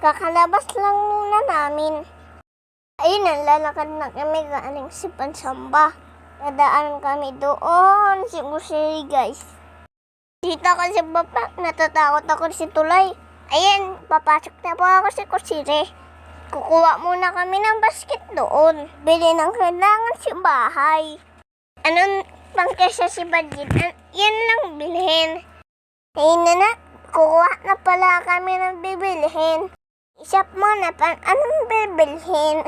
Kakalabas lang muna namin. Ayun, nalalakad na kami galing si Pansamba. Nadaan kami doon, si Kusiri guys. Dito ako si Papa, natatakot ako si Tulay. Ayan, papasok na po ako si Kusiri. Kukuha muna kami ng basket doon. Bili ng kailangan si bahay. Anong pangkesa si? An- yan lang bilhin. Ayun na na, kukuha na pala kami ng bibilihin. Isip mo na pa, anong bibilhin?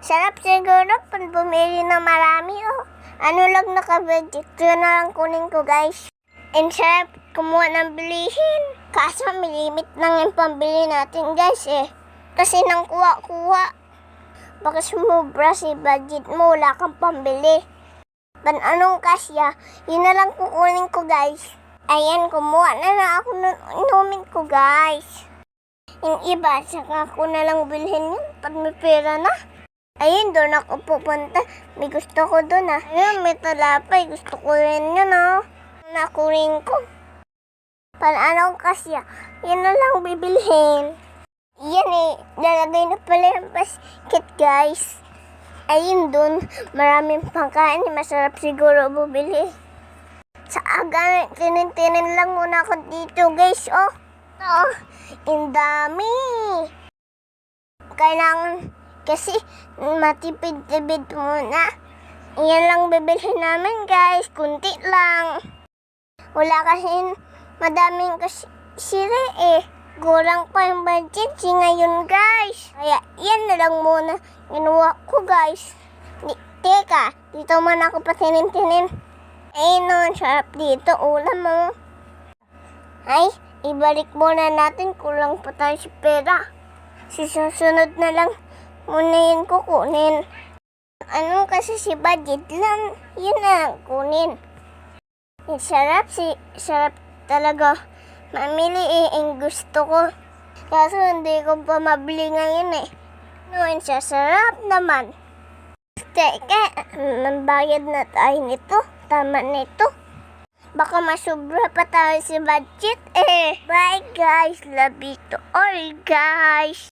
Sarap siguro pag bumili na marami oh. Ano lang naka-budget, yun na lang kunin ko guys. And sarap kumuha ng bilihin. Kaso may limit lang yung pambili natin guys eh. Kasi nang kuha-kuha. Baka sumubra si budget mo, wala kang pambili. Pan anong kasya, yun na lang kukunin ko guys. Ayan, kumuha na na ako ng inumin ko guys. Yung iba, saka ako na lang bilhin yun pag may pera na. Ayun, doon ako pupunta. May gusto ko doon ah. Ayun, may talapay. Gusto ko rin yun ah. Nakurin ko. Pan anong kasya, yun na lang bibilhin. Yan eh, lalagay na pala yung basket guys. Ayun doon, maraming pangkain. Masarap siguro bumili. Sa aga, tinin-tinin lang muna ako dito guys. Oh, oh, ang dami. Kailangan kasi matipid-tipid muna. Yan lang bibilhin namin guys. Kunti lang. Wala kasi madaming kasire eh. Kurang pa yung budget si ngayon guys. Kaya yan na lang muna ginawa ko guys. Di, teka, dito man ako patinin-tinin. Eh no, sarap dito. Ulam mo. Ay, ibalik muna natin. Kulang pa tayo sa pera. Susunod na lang muna yun kukunin. Ano kasi si budget lang, yun na kunin. Eh, sarap si, sarap talaga. Mamili eh, ang gusto ko. Kaso hindi ko pa mabili ngayon eh. Noon siya, sarap naman. Teka, mambayad na tayo nito. Tama nito. Baka masubra pa tayo sa budget eh. Bye guys, love you to all guys.